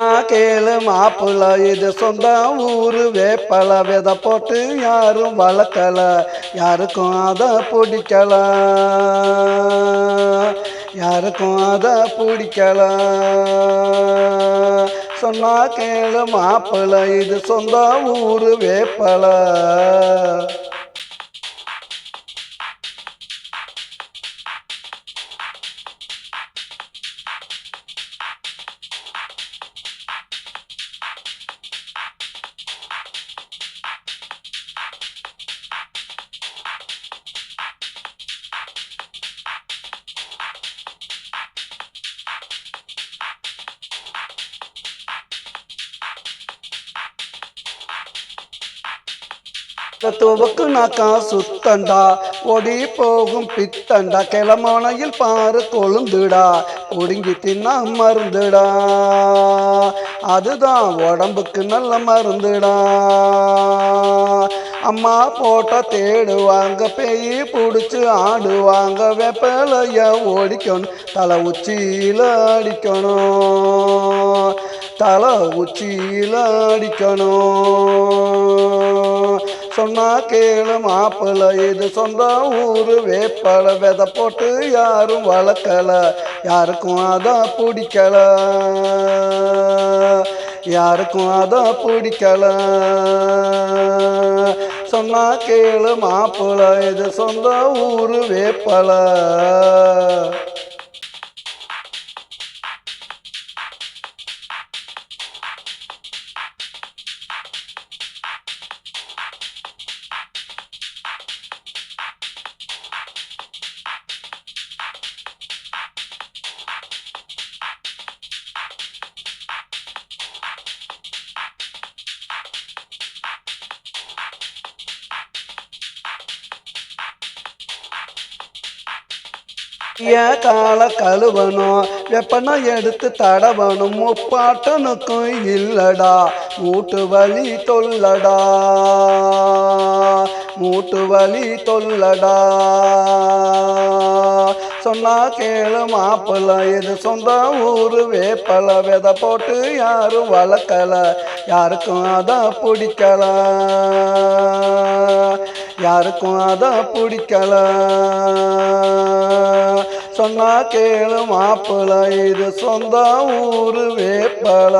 கேளு மாப்பிள்ள இது சொந்த ஊரு. வேப்பல விதை போட்டு யாரும் வளர்க்கல. யாருக்கும் அதை பிடிக்கல. யாருக்கும் அதை பிடிக்கல. சொன்னா கேளு மாப்பிள்ள இது சொந்த ஊரு. வேப்பல துவக்கு நாக்கா சுத்தண்டா ஒடி போகும் பித்தண்டா கிளமோனையில் பாரு கொழுந்துடா. ஒடுங்கி தின்னா மருந்துடா. அதுதான் உடம்புக்கு நல்ல மருந்துடா. அம்மா போட்ட தேடுவாங்க பேய் பிடிச்சி ஆடுவாங்க வெப்பலைய ஓடிக்கணும் தலை உச்சியில் அடிக்கணும் தலை உச்சியில் அடிக்கணும். சொன்னா கேளு மாப்பிள்ள இது சொந்த ஊரு வேப்பலை. விதை போட்டு யாரும் வளர்க்கல யாருக்கும் அதான் பிடிக்கல. யாருக்கும் அதான் பிடிக்கல. சொன்னா கேளு மாப்பிள்ள இது சொந்த ஊரு வேப்பல. ஏன் கால கழுவணும் வெப்பனம் எடுத்து தடவணும் முப்பாட்டனுக்கும் இல்லடா மூட்டு வலி தொல்லடா. மூட்டு வலி தொல்லடா. சொன்னா கேளு மாப்பிள்ள இது சொந்த ஊரு வேப்பல வித போட்டு யாரும் வளர்க்கல யாருக்கும் அதான் பிடிக்கல. யாருக்கும் அதான் பிடிக்கல. சொன்னா கேளு மாப்பிள இது சொந்த ஊரு வேப்பல.